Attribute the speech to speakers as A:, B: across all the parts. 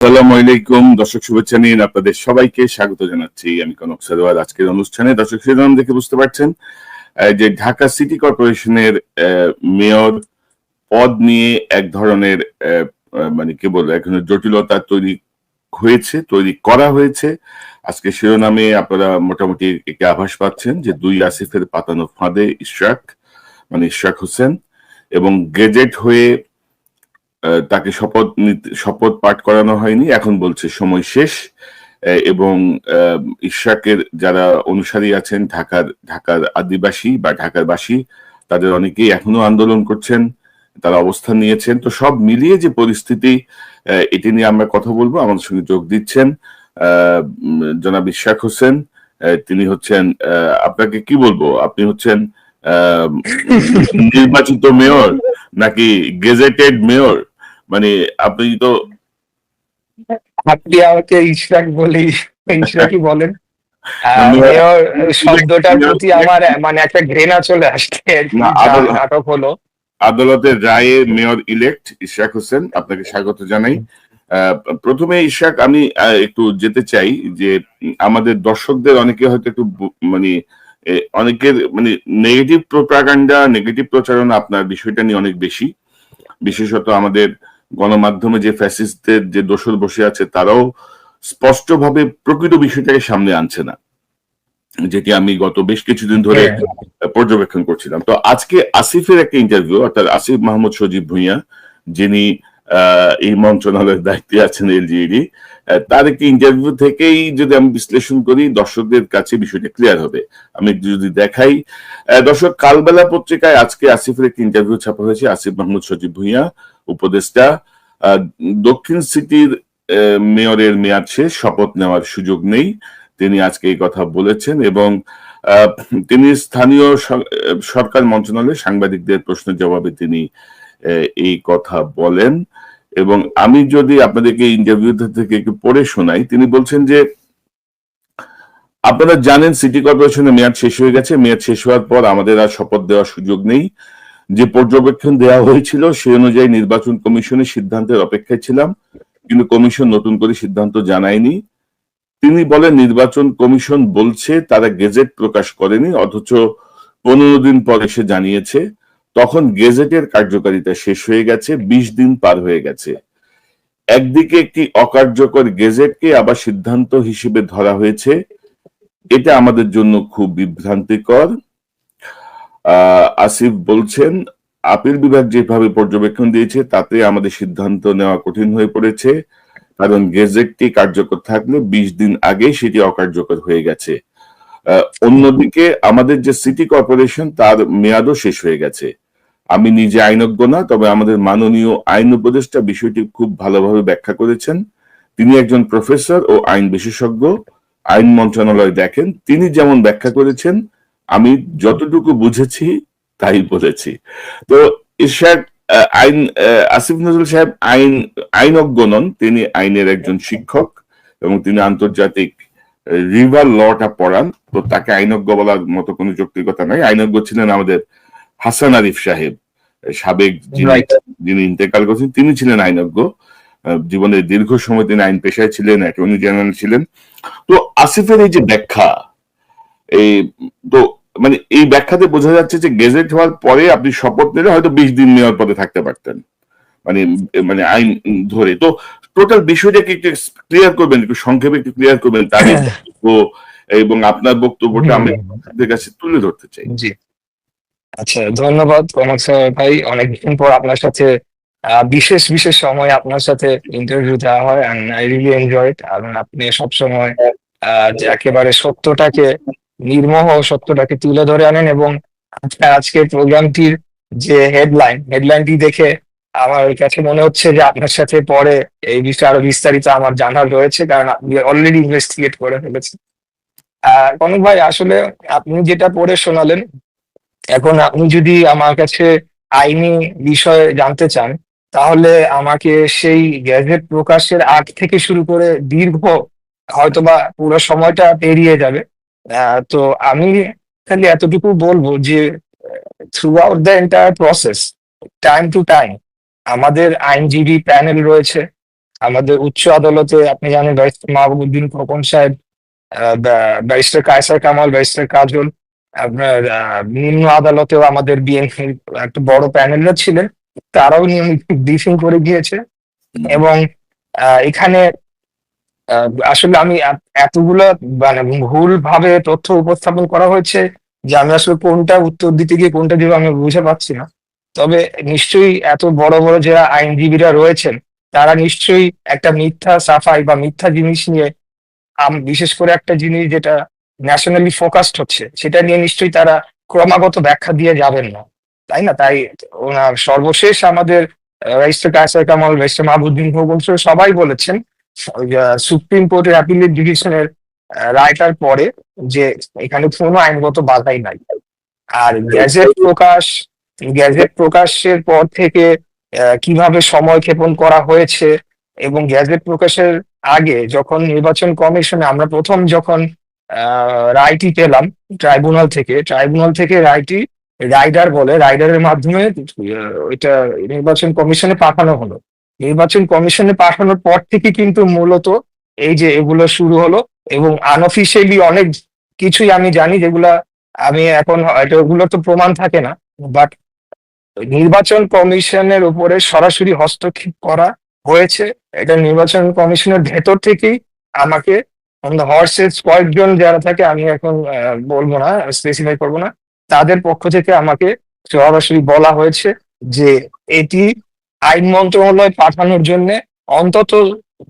A: আসসালামু আলাইকুম। দর্শক শুভেচ্ছা নিন আপনাদের সবাইকে স্বাগত জানাচ্ছি। আমি কনক সারোয়ার। আজকের অনুষ্ঠানে দর্শক শিরোনাম দেখে বুঝতে পারছেন যে ঢাকা সিটি কর্পোরেশনের মেয়র পদ নিয়ে এক ধরনের মানে কি বলব এখন জটিলতা তৈরি হয়েছে, তৈরি করা হয়েছে। আজকে শিরোনামে আপনারা মোটামুটি একটি আভাস পাচ্ছেন যে দুই আসিফের পাতানো ফাঁদে ইশরাক মানে ইশরাক হোসেন এবং গেজেট হয়ে তাকে শপথ শপথ পাঠ করানো হয়নি। এখন বলছে সময় শেষ। এবং আহ, ইশরাকের যারা অনুসারী আছেন ঢাকার ঢাকার আদিবাসী বা ঢাকার বাসী তাদের অনেকেই এখনও আন্দোলন করছেন তারা অবস্থান নিয়েছেন। তো সব মিলিয়ে যে পরিস্থিতি এটি নিয়ে আমরা কথা বলব। আমাদের সঙ্গে যোগ দিচ্ছেন জনাব ইশরাক হোসেন। তিনি হচ্ছেন আপনাকে কি বলব? আপনি হচ্ছেন নির্বাচিত মেয়র নাকি গেজেটেড মেয়র? মানে আপনি তো
B: আপনি আমাকে ইশরাক বলেই ইশরাকই বলেন। শব্দটার প্রতি আমার মানে একটা ঘৃণা চলে আসছে নাটক হলো।
A: আদালতের রায়ে মেয়র ইলেক্ট ইশাক হোসেন আপনাকে স্বাগত জানাই। আহ, প্রথমে ইশাক আমি একটু যেতে চাই যে আমাদের দর্শকদের অনেকে হয়তো একটু মানে অনেকের মানে নেগেটিভ প্রোপাগান্ডা নেগেটিভ প্রচারণা আপনার বিষয়টা নিয়ে অনেক বেশি। বিশেষত আমাদের গণমাধ্যমে যে ফ্যাসিস্টদের যে দোষর বসে আছে তারাও স্পষ্টভাবে প্রকৃত বিষয়টাকে সামনে আনছে না যেটি আমি গত বেশ কিছুদিন ধরে
B: হ্যাঁ।
A: পর্যবেক্ষণ করছিলাম তো আজকে আসিফের একটা ইন্টারভিউ অর্থাৎ আসিফ মাহমুদ সজীব ভুঁইয়া যিনি আহ, এই মন্ত্রণালয়ের দায়িত্বে আছেন এলজিইডি তার একটি ইন্টারভিউ থেকেই যদি আমি বিশ্লেষণ করি, দর্শকদের কাছে বিষয়টা ক্লিয়ার হবে। আমি যদি দেখাই দর্শক, কালবেলা পত্রিকায় আজকে আসিফের একটি ইন্টারভিউ ছাপা হয়েছে। আসিফ মাহমুদ, সজীব ভুঁইয়া, উপদেষ্টা। দক্ষিণ সিটির মেয়রের মেয়াদ শেষ, শপথ নেওয়ার সুযোগ নেই। তিনি আজকে এই কথা বলেছেন এবং তিনি স্থানীয় সরকার মন্ত্রণালয়ে সাংবাদিকদের প্রশ্নের জবাবে তিনি এই কথা বলেন। এবং আমি যদি আপনাদেরকে ইন্টারভিউ থেকে একটু পড়ে শোনাই, তিনি বলছেন যে, আপনারা জানেন সিটি কর্পোরেশনের মেয়াদ শেষ হয়ে গেছে, মেয়াদ শেষ হওয়ার পর আমাদের আর শপথ দেওয়ার সুযোগ নেই। যে পর্যবেক্ষণ দেওয়া হয়েছিল, সে অনুযায়ী নির্বাচন কমিশনের সিদ্ধান্তের অপেক্ষায় ছিলাম, কিন্তু কমিশন নতুন করে সিদ্ধান্ত জানায়নি। তিনি বলেন, নির্বাচন কমিশন বলছে, তারা গেজেট প্রকাশ করেনি, অথচ পনেরো দিন পর এসে জানিয়েছে। তখন গেজেটের কার্যকারিতা শেষ হয়ে গেছে, বিশ দিন পার হয়ে গেছে। একদিকে একটি অকার্যকর গেজেটকে আবার সিদ্ধান্ত হিসেবে ধরা হয়েছে। এটা আমাদের জন্য খুব বিভ্রান্তিকর। আসিফ বলছেন, আপিল বিভাগ যেভাবে পর্যবেক্ষণ দিয়েছে, তাতে আমাদের সিদ্ধান্ত নেওয়া কঠিন হয়ে পড়েছে। কারণ গেজেটটি কার্যকর থাকলে বিশ দিন আগে সেটি অকার্যকর হয়ে গেছে। অন্যদিকে আমাদের যে সিটি কর্পোরেশন, তার মেয়াদও শেষ হয়ে গেছে। আমি নিজে আইনজ্ঞ না, তবে আমাদের মাননীয় আইন উপদেষ্টা বিষয়টি খুব ভালোভাবে ব্যাখ্যা করেছেন। তিনি একজন প্রফেসর ও আইন বিশেষজ্ঞ। আইন মন্ত্রণালয় দেখেন, তিনি যেমন ব্যাখ্যা করেছেন, আমি যতটুকু বুঝেছি, তাই বলেছি। তো ইরশাদ আইন আসিফ নজরুল সাহেব আইন, আইনজ্ঞ নন, তিনি আইনের একজন শিক্ষক এবং তিনি আন্তর্জাতিক রিভার লটা পড়ান তো তাকে আইনজ্ঞ বলার মতো কোনো যৌক্তিকতা নাই। আইনজ্ঞ ছিলেন আমাদের হাসান আরিফ সাহেব সাবেক যিনি ইন্তেকাল করেছেন তিনি ছিলেন আইনজ্ঞ। জীবনের দীর্ঘ সময় তিনি আইন পেশায় ছিলেন অ্যাটর্নি জেনারেল ছিলেন। তো আসিফের এই যে ব্যাখ্যা এই তো মানে এই ব্যাখ্যাতে বোঝা যাচ্ছে যে গেজেট হওয়ার পরে আপনি শপথ নিলে হয়তো বিশ দিন নেওয়ার পদে থাকতে পারতেন। মানে মানে আইন ধরে। তো টোটাল বিষয়টাকে একটু ক্লিয়ার করবেন একটু সংক্ষেপে একটু ক্লিয়ার করবেন তার এই এবং আপনার বক্তব্যটা আমি আপনাদের কাছে তুলে ধরতে চাই।
B: জি। আচ্ছা ধন্যবাদ কনক ভাই। অনেকদিন পর আপনার সাথে বিশেষ বিশেষ সময় আপনার সাথে ইন্টারভিউ দেওয়া হয় অ্যান্ড আই রিলি এনজয় কারণ আপনি সবসময় আহ, যে একেবারে সত্যটাকে নির্মোহ সত্যটাকে তুলে ধরে আনেন এবং আজকে আজকের প্রোগ্রামটির যে হেডলাইন হেডলাইনটি দেখে আমার কাছে মনে হচ্ছে যে আপনার সাথে পরে এই বিষয়ে আরও বিস্তারিত আমার জানার রয়েছে, কারণ আপনি অলরেডি ইনভেস্টিগেট করে ফেলেছেন। কনক ভাই, আসলে আপনি যেটা পড়ে শোনালেন, এখন আপনি যদি আমার কাছে আইনি বিষয়ে জানতে চান, তাহলে আমাকে সেই গ্যাজেট প্রকাশের আগ থেকে শুরু করে দীর্ঘ হয়তোবা পুরো সময়টা পেরিয়ে যাবে। তো আমি খালি এতটুকু বলব যে throughout the entire process time to time আমাদের আইনজীবী প্যানেল রয়েছে। আমাদের উচ্চ আদালতে আপনি জানেন ব্যারিস্টার মাহবুবুদ্দিন খোকন সাহেব ব্যারিস্টার কায়সার কামাল, ব্যারিস্টার কাজল, আপনার নিম্ন আদালতেও আমাদের বিএনপির একটা বড় প্যানেলরা ছিলেন। তারাও নিয়মিত ব্রিফিং করে গিয়েছে এবং এখানে আসলে আমি এত- এতগুলো মানে ভুল ভাবে তথ্য উপস্থাপন করা হয়েছে যে আমি আসলে কোনটা উত্তর দিতে গিয়ে কোনটা দিব আমি বুঝে পাচ্ছি না। তবে নিশ্চয়ই এত বড় বড় যারা আইনজীবীরা রয়েছেন, তারা নিশ্চয়ই একটা মিথ্যা সাফাই বা মিথ্যা জিনিস নিয়ে বিশেষ করে একটা জিনিস যেটা ন্যাশনালি ফোকাসড হচ্ছে, সেটা নিয়ে নিশ্চয়ই তারা ক্রমাগত ব্যাখ্যা দিয়ে যাবেন না। তাই না? তাই ওনার সর্বশেষ আমাদের কামাল রেজিস্টার মাহবুদ্দিন ভৌগোল সবাই বলেছেন সুপ্রিম কোর্টের অ্যাপিলেট ডিভিশনের রায়টার পরে যে এখানে কোনো আইনগত বাধাই নাই। আর গ্যাজেট প্রকাশ গ্যাজেট প্রকাশের পর থেকে কীভাবে সময় ক্ষেপণ করা হয়েছে এবং গ্যাজেট প্রকাশের আগে যখন নির্বাচন কমিশনে আমরা প্রথম যখন রায়টি পেলাম ট্রাইব্যুনাল থেকে ট্রাইব্যুনাল থেকে রায়টি রাইডার বলে, রাইডারের মাধ্যমে ওইটা নির্বাচন কমিশনে পাঠানো হলো। নির্বাচন কমিশনে পাঠানোর পর থেকে কিন্তু মূলত এই যে এগুলো শুরু হলো এবং আনঅফিসিয়ালি অনেক কিছুই আমি জানি যেগুলা আমি এখন হয়তো ওগুলো তো প্রমাণ থাকে না বাট নির্বাচন কমিশনের উপরে সরাসরি হস্তক্ষেপ করা হয়েছে। এটা নির্বাচন কমিশনের ভেতর থেকেই আমাকে অন হর্সেস কয়েকজন যারা থাকে, আমি এখন বলব না স্পেসিফাই করব না, তাদের পক্ষ থেকে আমাকে সরাসরি বলা হয়েছে যে এটি আইন মন্ত্রণালয় পাঠানোর জন্য অন্তত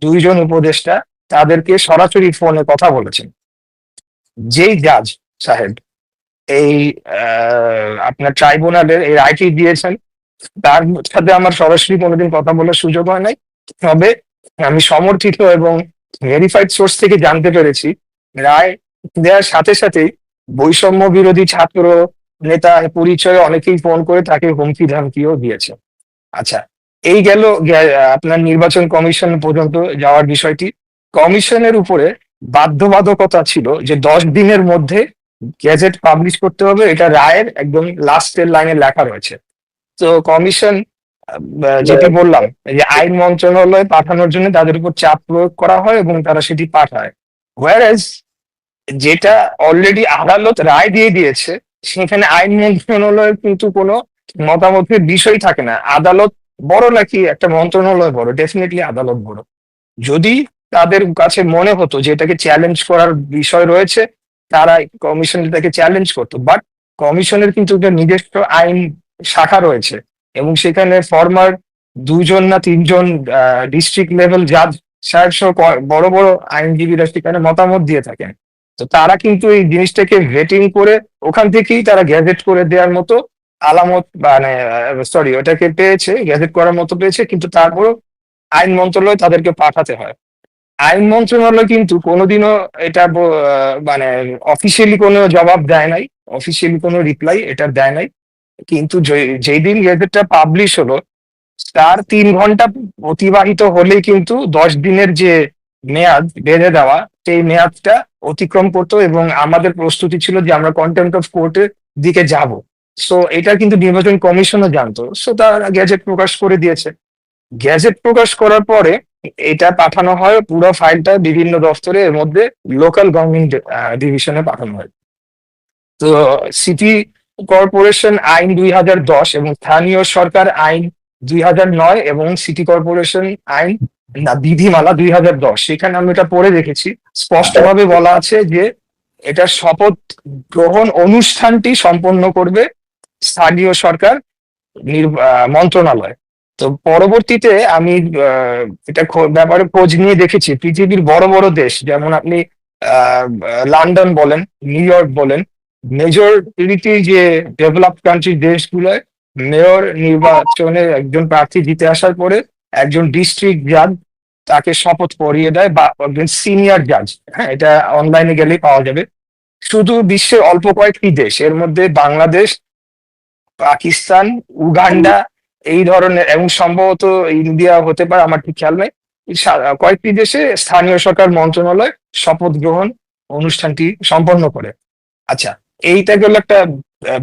B: দুইজন উপদেষ্টা তাদেরকে সরাসরি ফোনে কথা বলেছেন। যেই জাজ সাহেব এই আপনার ট্রাইব্যুনালের এই রায়টি দিয়েছেন। তার সাথে আমার সরাসরি কোনোদিন কথা বলার সুযোগ হয় নাই। তবে আমি সমর্থিত এবং ভেরিফাইড সোর্স থেকে জানতে পেরেছি, রায় দেওয়ার সাথে সাথেই বৈষম্য বিরোধী ছাত্র নেতা পরিচয়ে অনেকেই ফোন করে তাকে হুমকি ধামকিও দিয়েছে। আচ্ছা এই গেল আপনার নির্বাচন কমিশন পর্যন্ত যাওয়ার বিষয়টি। কমিশনের উপরে বাধ্যবাধকতা ছিল যে দশ দিনের মধ্যে গেজেট পাবলিশ করতে হবে, এটা রায়ের একদম লাস্টের লাইনে লেখা রয়েছে। তো কমিশন যেটি বললাম যে আইন মন্ত্রণালয়ে পাঠানোর জন্য তাদের উপর চাপ প্রয়োগ করা হয় এবং তারা সেটি পাঠায়। ওয়ারেজ যেটা অলরেডি আদালত রায় দিয়ে দিয়েছে, সেখানে আইন মন্ত্রণালয়ের কিন্তু কোনো মতামতের বিষয় থাকে না। আদালত বড় নাকি, একটা মন্ত্রণালয় বড় ডেফিনেটলি আদালত বড়। যদি তাদের কাছে মনে হতো যে এটাকে চ্যালেঞ্জ করার বিষয় রয়েছে তারা কমিশন এটাকে চ্যালেঞ্জ করতো। বাট কমিশনের কিন্তু একটা নিজস্ব আইন শাখা রয়েছে এবং সেখানে ফর্মার দুজন না তিনজন ডিস্ট্রিক্ট লেভেল জাজ সাহেব সহ বড় বড় আইনজীবীরা সেখানে মতামত দিয়ে থাকেন। তো তারা কিন্তু এই জিনিসটাকে ভেটিং করে ওখান থেকেই তারা গ্যাজেট করে দেওয়ার মতো আলামত মানে সরি ওটাকে পেয়েছে গ্যাজেট করার মতো পেয়েছে, কিন্তু তারপরও আইন মন্ত্রণালয় তাদেরকে পাঠাতে হয়। আইন মন্ত্রণালয় কিন্তু কোনোদিনও এটা মানে অফিসিয়ালি কোনো জবাব দেয় নাই অফিসিয়ালি কোনো রিপ্লাই এটা দেয় নাই। কিন্তু যেই দিন গেজেটটা পাবলিশ হলো, তার তিন ঘণ্টা অতিবাহিত হলেই কিন্তু দশ দিনের যে মেয়াদ বেঁধে দেওয়া, সেই মেয়াদটা অতিক্রম করতো এবং আমাদের প্রস্তুতি ছিল যে আমরা কন্টেম্প অফ কোর্টের দিকে যাব। সো এটা কিন্তু নির্বাচন কমিশনও জানতো। সো তারা গ্যাজেট প্রকাশ করে দিয়েছে। গ্যাজেট প্রকাশ করার পরে এটা পাঠানো হয়, পুরো ফাইলটা বিভিন্ন দপ্তরে এর মধ্যে লোকাল গভর্নমেন্ট ডিভিশনে পাঠানো হয়। তো সিটি কর্পোরেশন আইন দুই হাজার দশ এবং স্থানীয় সরকার আইন দুই হাজার নয় এবং সিটি কর্পোরেশন আইন, না, বিধিমালা দুই হাজার দশ। সেখানে আমি এটা পড়ে দেখেছি। স্পষ্টভাবে বলা আছে যে এটা শপথ গ্রহণ অনুষ্ঠানটি সম্পন্ন করবে স্থানীয় সরকার মন্ত্রণালয়। তো পরবর্তীতে আমি এটা ব্যাপারে খোঁজ নিয়ে দেখেছি। পৃথিবীর বড় বড় দেশ, যেমন আপনি লন্ডন বলেন, নিউ ইয়র্ক বলেন মেজরিটি যে ডেভেলপ কান্ট্রি দেশগুলোয় মেয়র নির্বাচনে একজন প্রার্থী জিতে আসার পরে একজন ডিস্ট্রিক্ট জাজ তাকে শপথ পড়িয়ে দেয় বা একজন সিনিয়র জাজ। হ্যাঁ এটা অনলাইনে গেলেই পাওয়া যাবে। শুধু বিশ্বের অল্প কয়েকটি দেশ, এর মধ্যে বাংলাদেশ, পাকিস্তান, উগান্ডা এই ধরনের, এবং সম্ভবত ইন্ডিয়া হতে পারে, আমার ঠিক খেয়াল নেই। কয়েকটি দেশে স্থানীয় সরকার মন্ত্রণালয় শপথ গ্রহণ অনুষ্ঠানটি সম্পন্ন করে। আচ্ছা এইটা গেল একটা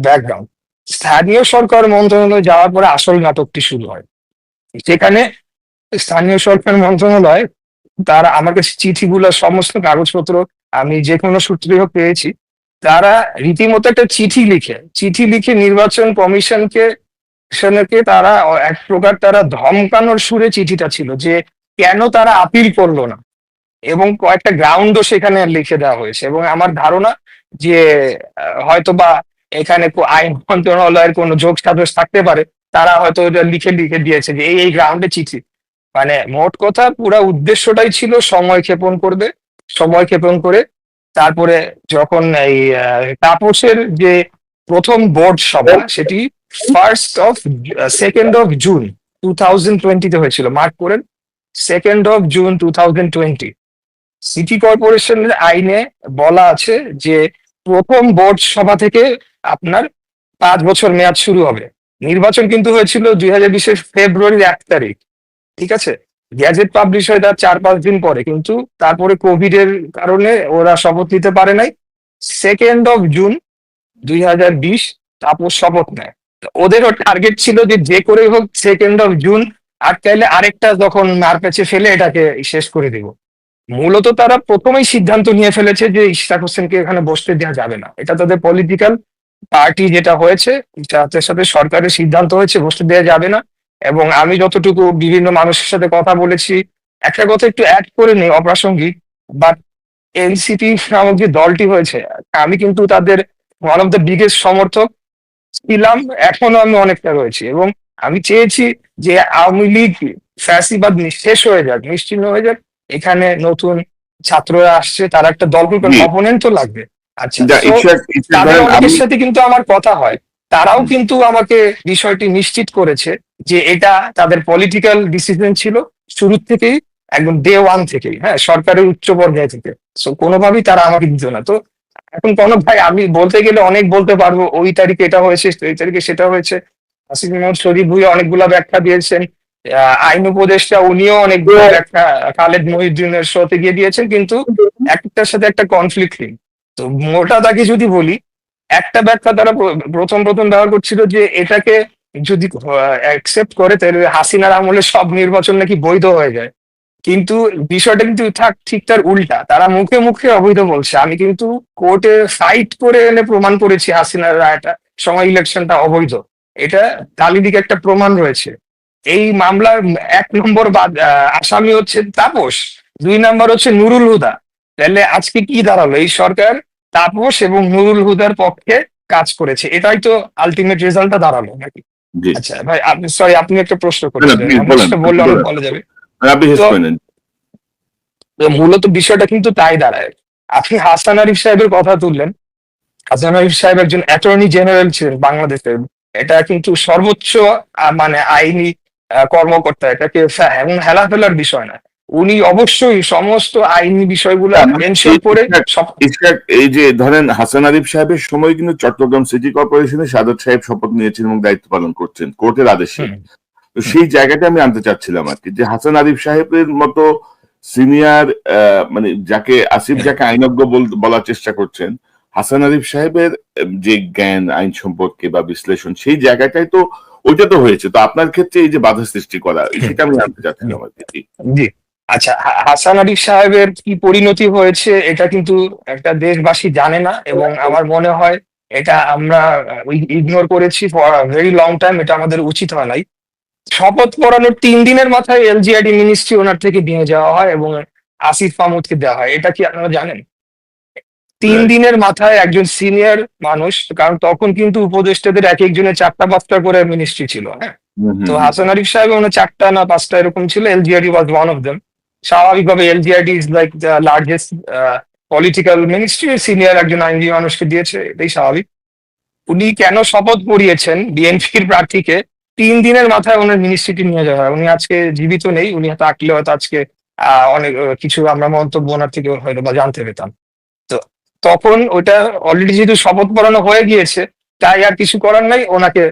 B: ব্যাকগ্রাউন্ড স্থানীয় সরকার মন্ত্রণালয় যাওয়ার পরে আসল নাটকটি শুরু হয়। সেখানে স্থানীয় সরকার মন্ত্রণালয়, তারা, আমার কাছে চিঠিগুলো, সমস্ত কাগজপত্র, আমি যে কোনো সূত্রে হোক পেয়েছি, তারা রীতিমতো একটা চিঠি লিখে চিঠি লিখে নির্বাচন কমিশনকে সেনাকে তারা এক প্রকার তারা ধমকানোর সুরে চিঠিটা ছিল যে কেন তারা আপিল করল না। এবং কয়েকটা গ্রাউন্ডও সেখানে লিখে দেওয়া হয়েছে। এবং আমার ধারণা যে আহ, হয়তোবা এখানে আইন মন্ত্রণালয়ের কোনো যোগ সাদস্য থাকতে পারে তারা হয়তো এটা লিখে লিখে দিয়েছে যে এই এই গ্রাউন্ডে চিঠি। মানে মোট কথা পুরা উদ্দেশ্যটাই ছিল সময় ক্ষেপণ করবে সময় ক্ষেপণ করে তারপরে যখন এই তাপসের যে প্রথম বোর্ড সভা সেটি first of second of June two thousand টোয়েন্টিতে হয়েছিল। মার্ক করেন। Second of June two thousand twenty city কর্পোরেশনের আইনে বলা আছে যে, প্রথম বোর্ড সভা থেকে আপনার পাঁচ বছর মেয়াদ শুরু হবে। নির্বাচন কিন্তু হয়েছিল দুই হাজার বিশের ফেব্রুয়ারির এক তারিখ। ঠিক আছে? গ্যাজেট পাবলিশ হয় তার চার পাঁচ দিন পরে, কিন্তু তারপরে কোভিড এর কারণে ওরা শপথ নিতে পারে নাই। সেকেন্ড অফ জুন দুই হাজার বিশ, তাপস শপথ নেয়। ওদেরও টার্গেট ছিল যে যে করে হোক সেকেন্ড অফ জুন আটকাইলে আরেকটা যখন মার পেছে ফেলে এটাকে শেষ করে দিব। মূলত তারা প্রথমেই সিদ্ধান্ত নিয়ে ফেলেছে যে ইশরাক হোসেনকে এখানে বসতে দেওয়া যাবে না। এটা তাদের পলিটিক্যাল পার্টি যেটা হয়েছে, যাদের সাথে সরকারের সিদ্ধান্ত হয়েছে বসতে দেওয়া যাবে না। এবং আমি যতটুকু বিভিন্ন মানুষের সাথে কথা বলেছি, একটা কথা একটু অ্যাড করে নেই অপ্রাসঙ্গিক বাট এনসিপি নামক যে দলটি হয়েছে, আমি কিন্তু তাদের ওয়ান অফ দ্য বিগেস্ট সমর্থক ছিলাম এখনও আমি অনেকটা রয়েছি এবং আমি চেয়েছি যে আওয়ামী লীগ ফ্যাসিবাদ শেষ হয়ে যাক নিশ্চিন্ন হয়ে যাক। এখানে নতুন ছাত্ররা আসছে তারা একটা দল অপোনেন্ট তো লাগবে। আচ্ছা তাদের সাথে কিন্তু আমার কথা হয়। তারাও কিন্তু আমাকে বিষয়টি নিশ্চিত করেছে যে এটা তাদের পলিটিক্যাল ডিসিশন ছিল শুরু থেকেই একদম ডে ওয়ান থেকেই হ্যাঁ সরকারের উচ্চ পর্যায়ে থেকে। সো কোনোভাবেই তারা আমাকে দিত না। তো এখন কোনো ভাই আমি বলতে গেলে অনেক বলতে পারব। ওই তারিখে এটা হয়েছে এই তারিখে সেটা হয়েছে। আসিফ মোহাম্মদ শরীফ ভুইয়া অনেকগুলা ব্যাখ্যা দিয়েছেন। আইন উপদেষ্টা উনিও অনেকগুলো ব্যাখ্যা খালেদ মহিউদ্দিনের শোতে গিয়ে দিয়েছেন কিন্তু একটার সাথে একটা কনফ্লিক্ট নেই। তো মোটা তাকে যদি বলি একটা ব্যাখ্যা তারা প্রথম প্রথম ব্যবহার করছিল যে এটাকে যদি অ্যাকসেপ্ট করে তাহলে হাসিনার আমলে সব নির্বাচন নাকি বৈধ হয়ে যায়। কিন্তু বিষয়টা কিন্তু থাক- ঠিক তার উল্টা। তারা মুখে মুখে অবৈধ বলছে। আমি কিন্তু কোর্টে ফাইট করে এনে প্রমাণ করেছি হাসিনার রায়টা সময় ইলেকশনটা অবৈধ। এটা দালিলিক একটা প্রমাণ রয়েছে। এই মামলার এক নম্বর আসামি হচ্ছে তাপস দুই নম্বর হচ্ছে নুরুল হুদা। তাহলে আজকে কি দাঁড়াল? এই সরকার তাপস এবং নুরুল হুদার পক্ষে কাজ করেছে। এটাই তো আলটিমেট রেজাল্টটা দাঁড়াল নাকি? আচ্ছা ভাই আপনি সরি আপনি একটা প্রশ্ন
A: না,
B: করেছিলেন। আমার বললে অনেক বলা যাবে। মূলত বিষয়টা কিন্তু তাই দাঁড়ায়। আপনি হাসান আরিফ সাহেবের কথা তুললেন। হাসান আরিফ সাহেব একজন অ্যাটর্নি জেনারেল ছিলেন বাংলাদেশের। এটা কিন্তু সর্বোচ্চ মানে আইনি কর্মকর্তা এটাকে এবং হেলাফেলার বিষয় না। উনি অবশ্যই সমস্ত আইনি বিষয়গুলো করে সব
A: এই যে ধরেন হাসান আরিফ সাহেবের সময় কিন্তু চট্টগ্রাম সিটি কর্পোরেশনে সাদত সাহেব শপথ নিয়েছেন এবং দায়িত্ব পালন করছেন কোর্টের আদেশে। তো সেই জায়গাটা আমি আনতে চাচ্ছিলাম আর কি। যে হাসান আরিফ সাহেবের মতো সিনিয়র মানে যাকে আসিফ যাকে আইনজ্ঞ বল- বলার চেষ্টা করছেন হাসান আরিফ সাহেবের যে জ্ঞান আইন সম্পর্কে বা বিশ্লেষণ সেই জায়গাটাই তো ওইটা তো হয়েছে। তো আপনার ক্ষেত্রে এই যে বাধা সৃষ্টি করা সেটা আমি জানতে চাচ্ছিলাম আর কি। জি।
B: জি। আচ্ছা হাসান আরিফ সাহেবের কি পরিণতি হয়েছে এটা কিন্তু একটা দেশবাসী জানে না এবং আমার মনে হয় এটা আমরা ইগনোর করেছি ফর ভেরি লং টাইম এটা আমাদের উচিত হয় নাই। শপথ পড়ানোর তিন দিনের মাথায় এলজিআইডি মিনিস্ট্রি ওনার থেকে নিয়ে যাওয়া হয় এবং আসিফ মাহমুদকে দেওয়া হয়। এটা কি আপনারা জানেন? তিন দিনের মাথায় একজন সিনিয়র মানুষ কারণ তখন কিন্তু উপদেষ্টাদের এক একজনের চারটা পাঁচটা করে মিনিস্ট্রি ছিল হ্যাঁ? তো হাসান আরিফ সাহেব ওনার চারটা না পাঁচটা এরকম ছিল LGRD was one of them স্বাভাবিকভাবে LGRD is like the largest political ministry senior একজন আইনজীবী মানুষকে দিয়েছে এটাই স্বাভাবিক। উনি কেন শপথ পড়িয়েছেন বিএনপির প্রার্থীকে? তিন দিনের মাথায় ওনার মিনিস্ট্রিটি নিয়ে যাওয়া হয়। উনি আজকে জীবিত নেই, উনি থাকলে হয়তো আজকে অনেক কিছু আমরা মন্তব্য ওনার থেকে হয়তো বা জানতে পেতাম। তো তখন ওটা অলরেডি যেহেতু শপথ পড়ানো হয়ে গিয়েছে, তাই আর কিছু করার নাই, ওনাকে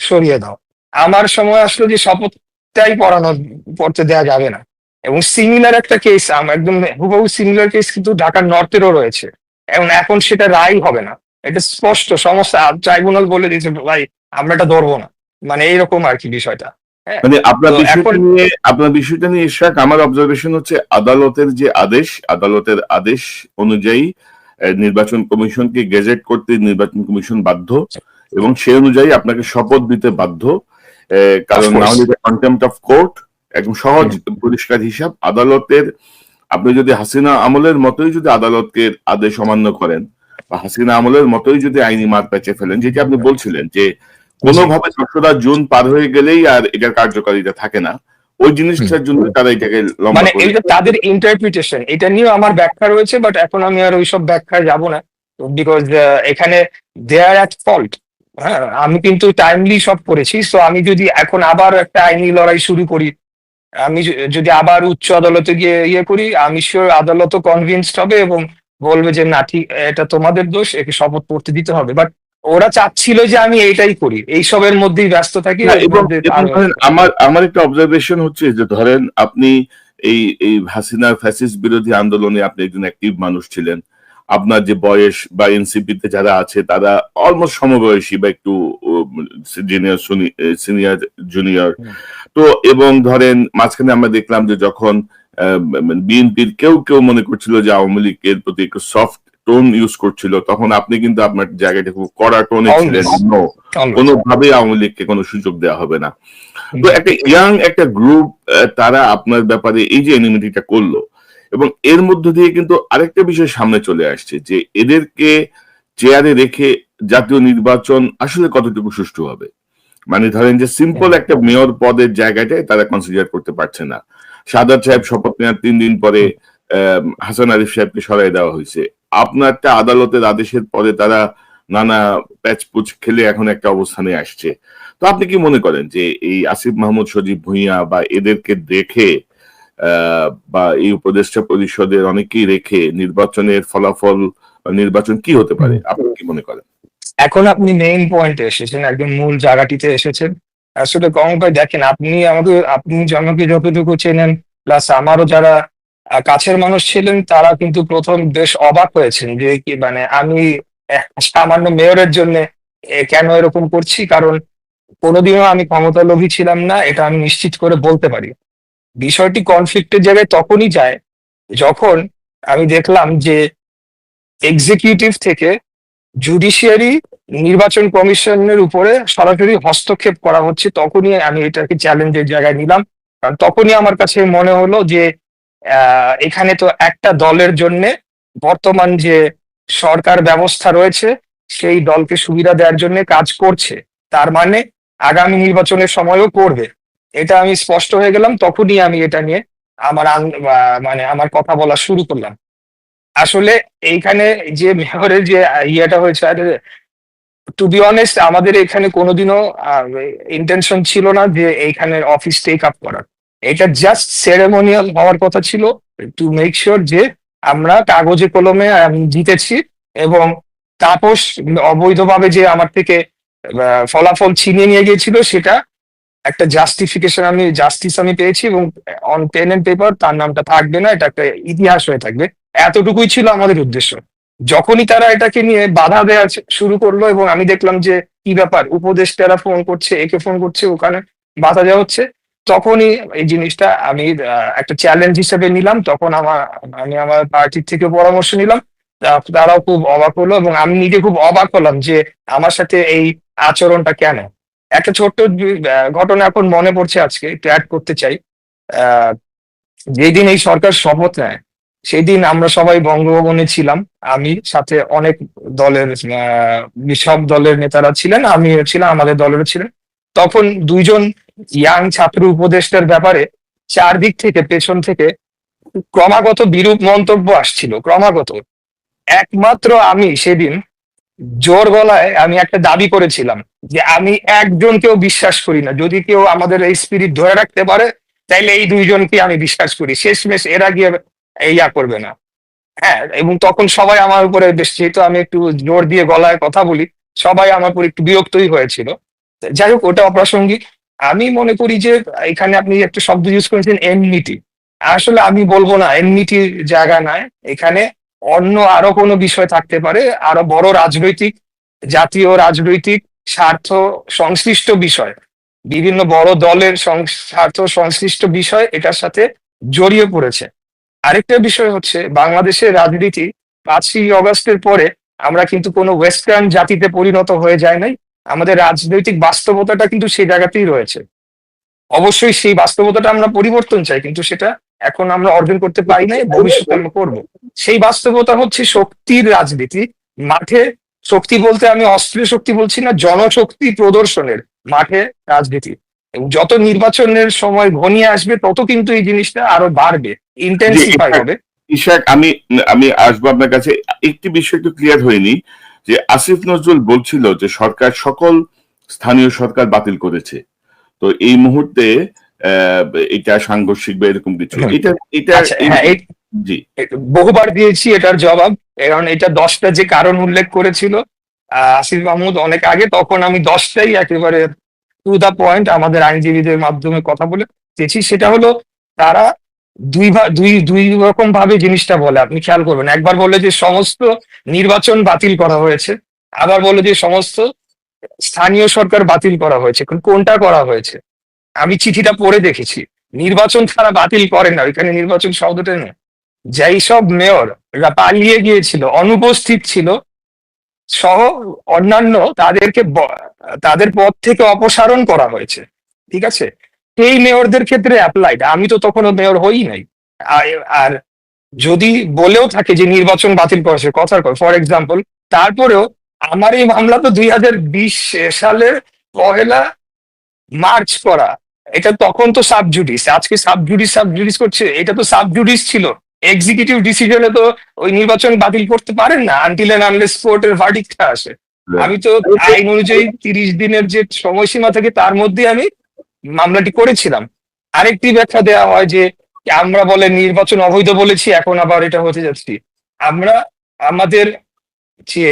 B: সরিয়ে দাও। আমার সময় আসলো যে শপথটাই পড়ানো, পড়তে দেওয়া যাবে না। এবং সিমিলার একটা কেস একদম হুবহু সিমিলার কেস কিন্তু ঢাকার নর্থেরও রয়েছে। এবং এখন সেটা রায় হবে না। এটা স্পষ্ট, সমস্ত ট্রাইব্যুনাল বলে দিয়েছে, ভাই, আমরা এটা ধরবো না। মানে এইরকম আর কি বিষয়টা
A: মানে আপনার বিষয়টা নিয়ে আপনার বিষয়টা নিয়ে ইশরাক আমার অবজারভেশন হচ্ছে আদালতের যে আদেশ আদালতের আদেশ অনুযায়ী নির্বাচন কমিশনকে গেজেট করতে নির্বাচন কমিশন বাধ্য এবং সেই অনুযায়ী আপনাকে শপথ দিতে বাধ্য। কারণ না হলে কন্টেম্পট অফ কোর্ট একদম সহজ পরিষ্কার হিসাব। আদালতের আপনি যদি হাসিনা আমলের মতোই যদি আদালতকে আদেশ অমান্য করেন বা হাসিনা আমলের মতোই যদি আইনি মার পেঁচে ফেলেন যেটি আপনি বলছিলেন যে কোনোভাবে দোসরা জুন পার হয়ে গেলেই আর এটার কার্যকারিতা থাকে না। ওই জিনিসটার জন্য তারা এটাকে
B: মানে এইটা তাদের ইন্টারপ্রিটেশন এটা নিয়েও আমার ব্যাখ্যা রয়েছে বাট এখন আমি আর ওইসব ব্যাখ্যায় যাব না। বিকজ এখানে দে আর অ্যাট ফল্ট আমি কিন্তু টাইমলি সব করেছি সো আমি যদি এখন আবার একটা আইনি লড়াই শুরু করি আমি যদি আবার উচ্চ আদালতে গিয়ে ইয়ে করি আমি শিওর আদালতও কনভিন্সড হবে এবং বলবে যে না ঠিক এটা তোমাদের দোষ একে শপথ করতে দিতে হবে। বাট ওরা চাচ্ছিল যে আমি এইটাই করি এইসবের মধ্যেই ব্যস্ত থাকি
A: আমার আমার একটা অবজারভেশন হচ্ছে যে ধরেন আপনি এই এই হাসিনা ফ্যাসিস্ট বিরোধী আন্দোলনে আপনি একজন অ্যাক্টিভ মানুষ ছিলেন। আপনার যে বয়স বা এনসিপি তে যারা আছে তারা অলমোস্ট সমবয়সী বা একটু জুনিয়র সিনিয়র জুনিয়র তো এবং ধরেন মাঝখানে আমরা দেখলাম যে যখন বিএনপির কেউ কেউ মনে করছিল যে আওয়ামী লীগের প্রতি একটু সফট টোন ইউজ করছিল তখন আপনি কিন্তু আপনার জায়গাটা খুব কড়া টোনে ছিলেন। কোনোভাবেই আওয়ামী লীগকে কোনো সুযোগ দেওয়া হবে না। তো একটা ইয়াং একটা গ্রুপ তারা আপনার ব্যাপারে এই যে এনিমিটিটা করল এবং এর মধ্য দিয়ে কিন্তু আরেকটা বিষয় সামনে চলে আসছে যে এদেরকে চেয়ারে রেখে জাতীয় নির্বাচন আসলে কতটুকু সুষ্ঠু হবে? মানে ধরেন যে সিম্পল একটা মেয়র পদের জায়গাটায় তারা কনসিডার করতে পারছে না। সাদাত সাহেব শপথ নেওয়ার তিন দিন পরে আহ, হাসান আরিফ সাহেবকে সরাই দেওয়া হয়েছে। আপনার একটা আদালতের আদেশের পরে তারা নানা প্যাচপুচ খেলে এখন একটা অবস্থানে আসছে। তো আপনি কি মনে করেন যে এই আসিফ মাহমুদ সজীব ভুঁইয়া বা এদেরকে দেখে বা এই উপদেষ্টা পরিষদের অনেকেই রেখে নির্বাচনের ফলাফল নির্বাচন কি হতে পারে? আপনি কি মনে করেন?
B: এখন আপনি মেইন পয়েন্টে এসেছেন একদম মূল জায়গাটিতে এসেছেন। আসলে কম ভাই দেখেন আপনি আমাকে আপনি আমাকে যতটুকু চেনেন প্লাস আমারও যারা কাছের মানুষ ছিলেন তারা কিন্তু প্রথম বেশ অবাক হয়েছেন যে কি মানে আমি সামান্য মেয়রের জন্য কেন এরকম করছি? কারণ কোনোদিনও আমি ক্ষমতা লোভী ছিলাম না, এটা আমি নিশ্চিত করে বলতে পারি। বিষয়টি কনফ্লিক্টের জায়গায় তখনই যায় যখন আমি দেখলাম যে এক্সিকিউটিভ থেকে জুডিশিয়ারি নির্বাচন কমিশনের উপরে সরাসরি হস্তক্ষেপ করা হচ্ছে, তখনই আমি এটাকে চ্যালেঞ্জের জায়গায় নিলাম। কারণ তখনই আমার কাছে মনে হলো যে এখানে তো একটা দলের জন্য বর্তমান যে সরকার ব্যবস্থা রয়েছে, সেই দলকে সুবিধা দেওয়ার জন্য কাজ করছে। তার মানে আগামী নির্বাচনের সময়ও করবে। এটা আমি স্পষ্ট হয়ে গেলাম, তখনই আমি এটা নিয়ে আমার মানে আমার কথা বলা শুরু করলাম। আসলে এইখানে যে মেয়রের যে ইয়েটা হয়েছে, আর টু বি অনেস্ট আমাদের এখানে কোনোদিনও ইন্টেনশন ছিল না যে এইখানে অফিস টেক আপ করার। এটা জাস্ট সেরেমোনিয়াল হওয়ার কথা ছিল টু মেক শিওর যে আমরা কাগজে কলমে জিতেছি এবং তাপস অবৈধভাবে যে আমার থেকে ফলাফল ছিনিয়ে নিয়ে গিয়েছিল সেটা একটা জাস্টিফিকেশন আমি জাস্টিস আমি পেয়েছি এবং অন পেন এন্ড পেপার তার নামটা থাকবে না, এটা একটা ইতিহাস হয়ে থাকবে। এতটুকুই ছিল আমাদের উদ্দেশ্য। যখনই তারা এটাকে নিয়ে বাধা দেওয়া শুরু করল এবং আমি দেখলাম যে কি ব্যাপার, উপদেষ্টারা ফোন করছে, একে ফোন করছে, ওখানে বাধা দেওয়া হচ্ছে। তখনই এই জিনিসটা আমি একটা চ্যালেঞ্জ হিসেবে নিলাম। তখন আমার, আমি আমার পার্টির থেকে পরামর্শ নিলাম। তারাও খুব অবাক হলো এবং আমি নিজে খুব অবাক হলাম যে আমার সাথে এই আচরণটা কেন? একটা ছোট্ট ঘটনা এখন মনে পড়ছে আজকে, একটু অ্যাড করতে চাই। যেদিন এই সরকার শপথ নেয়, সেদিন আমরা সবাই বঙ্গভবনে ছিলাম। আমি সাথে অনেক দলের সব দলের নেতারা ছিলেন আমি ছিলাম, আমাদের দলেরও ছিলেন। তখন দুইজন ইয়াং ছাত্র উপদেষ্টার ব্যাপারে চারদিক থেকে, পেছন থেকে ক্রমাগত বিরূপ মন্তব্য আসছিল, ক্রমাগত। একমাত্র আমি সেদিন জোর গলায় আমি একটা দাবি করেছিলাম যে আমি একজনকেও বিশ্বাস করি না। যদি কেউ আমাদের এই স্পিরিট ধরে রাখতে পারে, তাইলে এই দুইজনকে আমি বিশ্বাস করি। শেষমেশ এরা গিয়ে ইয়া করবে না। হ্যাঁ এবং তখন সবাই আমার উপরে, বেশ যেহেতু আমি একটু জোর দিয়ে গলায় কথা বলি, সবাই আমার উপর একটু বিরক্তই হয়েছিল। যাই হোক, ওটা অপ্রাসঙ্গিক। আমি মনে করি যে এখানে আপনি একটা শব্দ ইউজ করেছেন এনমিটি আসলে আমি বলব না এনমিটির জায়গা নয় এখানে অন্য আরও কোনো বিষয় থাকতে পারে, আরও বড় রাজনৈতিক, জাতীয় রাজনৈতিক স্বার্থ সংশ্লিষ্ট বিষয়। বিভিন্ন বড় দলের স্বার্থ সংশ্লিষ্ট বিষয় এটার সাথে জড়িয়ে পড়েছে। আরেকটা বিষয় হচ্ছে, বাংলাদেশের রাজনীতি পাঁচই অগস্টের পরে আমরা কিন্তু কোনো ওয়েস্টার্ন জাতিতে পরিণত হয়ে যায় নাই। আমাদের রাজনৈতিক বাস্তবতাটা কিন্তু সেই জায়গাতেই রয়েছে। অবশ্যই সেই বাস্তবতাটা আমরা পরিবর্তন চাই কিন্তু সেটা এখন আমরা অর্জন করতে পারি নাই ভবিষ্যতে আমরা করব। সেই বাস্তবতা হচ্ছে শক্তির রাজনীতি। মাঠে শক্তি বলতে আমি অস্ত্রের শক্তি বলছি না জনশক্তি প্রদর্শনের মাঠে রাজনীতি। এবং যত নির্বাচনের সময় ঘনিয়ে আসবে তত কিন্তু এই জিনিসটা আরও বাড়বে ইন্টেন্সিফাই হবে।
A: ইশাক আমি আমি আসব আপনার কাছে। একটি বিষয় একটু ক্লিয়ার হয়নি। যে আসিফ নজরুল বলছিল যে সরকার সকল স্থানীয় সরকার বাতিল করেছে। তো এই মুহূর্তে এটা সাংঘর্ষিক বা এরকম কিছু। এটা এটা
B: আচ্ছা হ্যাঁ
A: জি।
B: বহুবার দিয়েছি এটার জবাব কারণ এটা দশটা যে কারণ উল্লেখ করেছিল আসিফ মাহমুদ অনেক আগে তখন আমি দশটাই একেবারে টু দা পয়েন্ট আমাদের আইনজীবীদের মাধ্যমে কথা বলে চেয়েছি। সেটা হলো তারা দুই দুই দুই রকম ভাবে জিনিসটা বলে, আপনি খেয়াল করবেন। একবার বলে যে সমস্ত নির্বাচন বাতিল করা হয়েছে, আবার বলে যে সমস্ত স্থানীয় সরকার বাতিল করা হয়েছে। কোনটা করা হয়েছে? আমি চিঠিটা পড়ে দেখেছি। নির্বাচন তারা বাতিল করে না, ওইখানে নির্বাচন শব্দটা নেই। যেই সব মেয়র পালিয়ে গিয়েছিল, অনুপস্থিত ছিল, সহ অন্যান্য তাদেরকে তাদের পদ থেকে অপসারণ করা হয়েছে। ঠিক আছে? সেই মেয়রদের ক্ষেত্রে অ্যাপ্লাইড আমি তো তখনও মেয়র হই নাই। আর- যদি বলেও থাকে যে নির্বাচন বাতিল করেছে কথার কথা। ফর এক্সাম্পল তারপরেও আমার এই মামলা তো দুই হাজার বিশ সালের পহেলা মার্চ করা। এটা তখন তো সাবজুডিস। আজকে সাবজুডিস সাবজুডিস করছে। এটা তো সাবজুডিস ছিল। এক্সিকিউটিভ ডিসিশনে তো ওই নির্বাচন বাতিল করতে পারেন না আনটিল এন্ড আনলেস কোর্টের ভার্ডিকটা আসে। আমি তো আইন অনুযায়ী তিরিশ দিনের যে সময়সীমা থাকে তার মধ্যে আমি মামলাটি করেছিলাম। আরেকটি ব্যাখ্যা দেওয়া হয় যে, আমরা বলে নির্বাচন অবৈধ বলেছি, এখন আবার এটা হতে যাচ্ছি। আমরা আমাদের যে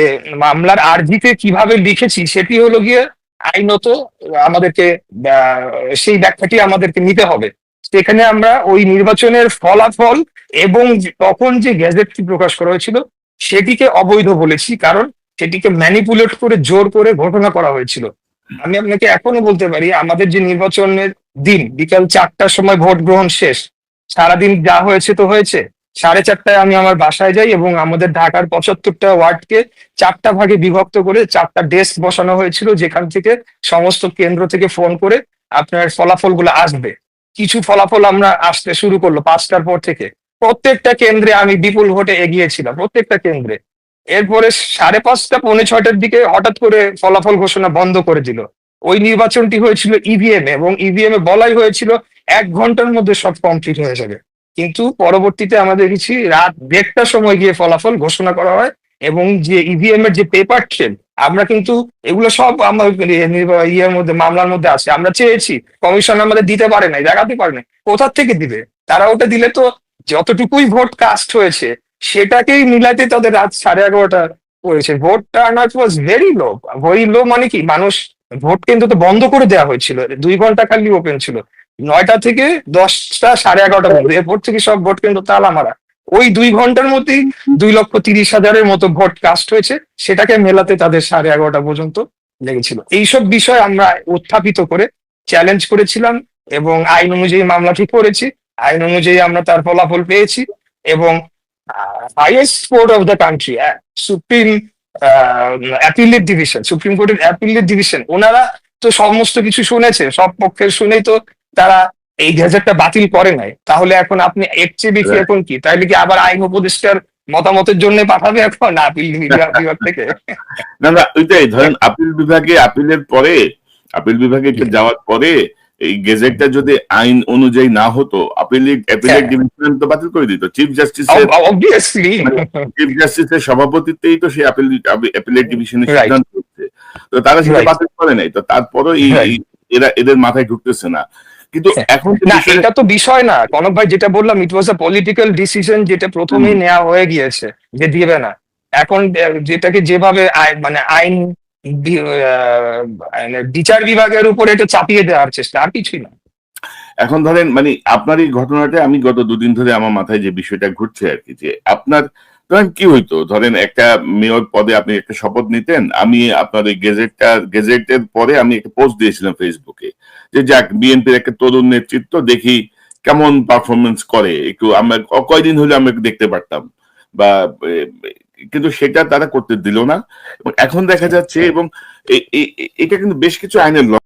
B: মামলার আর্জিতে কীভাবে লিখেছি, সেটি হলো গিয়ে আইনত আমাদেরকে সেই ব্যাখ্যাটি আমাদেরকে নিতে হবে। সেখানে আমরা ওই নির্বাচনের ফলাফল এবং তখন যে গ্যাজেটটি প্রকাশ করা হয়েছিল, সেটিকে অবৈধ বলেছি। কারণ সেটিকে ম্যানিপুলেট করে, জোর করে ঘোষণা করা হয়েছিল। আমি আপনাকে এখনও বলতে পারি, আমাদের যে নির্বাচনের দিন, বিকাল চারটার সময় ভোট গ্রহণ শেষ, সারাদিন যা হয়েছে তো হয়েছে। সাড়ে চারটায় আমি আমার বাসায় যাই এবং আমাদের ঢাকার পঁচাত্তরটা ওয়ার্ডকে চারটা ভাগে বিভক্ত করে চারটা ডেস্ক বসানো হয়েছিল, যেখান থেকে সমস্ত কেন্দ্র থেকে ফোন করে আপনার ফলাফলগুলো আসবে। কিছু ফলাফল আমরা আসতে শুরু করল পাঁচটার পর থেকে। প্রত্যেকটা কেন্দ্রে আমি বিপুল ভোটে এগিয়েছিলাম প্রত্যেকটা কেন্দ্রে। এরপরে সাড়ে পাঁচটা, পৌনে ছয়টার দিকে হঠাৎ করে ফলাফল ঘোষণা বন্ধ করে দিল। ওই নির্বাচনটি হয়েছিল ইভিএম এবং ইভিএম এ বলাই হয়েছিল এক ঘণ্টার মধ্যে সব কমপ্লিট হয়ে যাবে। কিন্তু পরবর্তীতে আমরা দেখেছি রাত দেড়টার সময় গিয়ে ফলাফল ঘোষণা করা হয় এবং যে ইভিএম এর যে পেপার ট্রেল আমরা কিন্তু এগুলো সব আমার ইয়ের মধ্যে, মামলার মধ্যে আছে। আমরা চেয়েছি, কমিশন আমাদের দিতে পারে নাই দেখাতে পারে নাই। কোথার থেকে দিবে? তারা ওটা দিলে তো যতটুকুই ভোট কাস্ট হয়েছে সেটাকেই মিলাতে তাদের রাত সাড়ে এগারোটা করেছে। Vote turnout was very low very low মানে কি? মানুষ ভোট কেন্দ্র তো বন্ধ করে দেওয়া হয়েছিল। দুই ঘণ্টা খালি ওপেন ছিল। নয়টা থেকে দশটা সাড়ে এগারোটা পর্যন্ত এরপর থেকে সব ভোট কেন্দ্র তালা মারা। ওই দুই ঘণ্টার মধ্যেই দুই লক্ষ তিরিশ হাজারের মতো ভোট কাস্ট হয়েছে। সেটাকে মেলাতে তাদের সাড়ে এগারোটা পর্যন্ত লেগেছিল। এইসব বিষয় আমরা উত্থাপিত করে চ্যালেঞ্জ করেছিলাম এবং আইন অনুযায়ী মামলাটি করেছি। আইন অনুযায়ী আমরা তার ফলাফল পেয়েছি এবং highest court of the country supreme appellate division supreme কোর্টের অ্যাপিলেট ডিভিশন ওনারা তো সমস্ত কিছু শুনেছে সব পক্ষের শুনেই তো তারা এই গ্যাজেটটা বাতিল করে নাই। তাহলে এখন আপনি এর চেয়ে বেশি. এখন কি? তাইলে কি আবার আইন উপদেষ্টার মতামতের জন্য পাঠাবে এখন আপিল বিভাগ থেকে?
A: না না ওইটাই ধরেন আপিল বিভাগে আপিলের পরে আপিল বিভাগে যাওয়ার পরে এই গেজেটটা যদি আইন অনুযায়ী না হতো আপিল অ্যাপিলেট। ডিভিশন তো বাতিল করে দিত। চিফ
B: অবভিয়াসলি
A: চিফ জাস্টিসের সভাপতিত্বেই তো সেই আপিল অ্যাপিলেট ডিভিশনের সিদ্ধান্ত হচ্ছে। তো তারা সেটা বাতিল করে নাই। তো তারপরও এই এরা এদের মাথায় ঢুকতেছে না। কিন্তু
B: হ্যাঁ।
A: এখন
B: না এটা তো বিষয় না। কনক ভাই যেটা বললাম ইট ওয়াজ আ পলিটিক্যাল ডিসিশন যেটা প্রথমেই নেওয়া হয়ে গিয়েছে যে দিবে না। এখন যেটাকে যেভাবে মানে আইন বিচার বিভাগের উপর এটা চাপিয়ে দেওয়ার চেষ্টা, আর কিছুই না।
A: এখন ধরেন মানে আপনার এই ঘটনাটা আমি গত দুদিন ধরে আমার মাথায় যে বিষয়টা ঘুরছে আর কি, যে আপনার, ধরেন কি হইতো? ধরেন একটা মেয়র পদে আপনি একটা শপথ নিতেন, আমি আপনার ওই গেজেটটা, গেজেটের পরে আমি একটা পোস্ট দিয়েছিলাম ফেসবুকে, যে যাক, বিএনপির একটা তরুণ নেতৃত্ব, দেখি কেমন পারফরমেন্স করে, একটু আমরা কয়দিন হলে আমরা একটু দেখতে পারতাম, বা কিন্তু সেটা তারা করতে দিল না। এবং এখন দেখা যাচ্ছে এবং এটা কিন্তু বেশ কিছু আইনের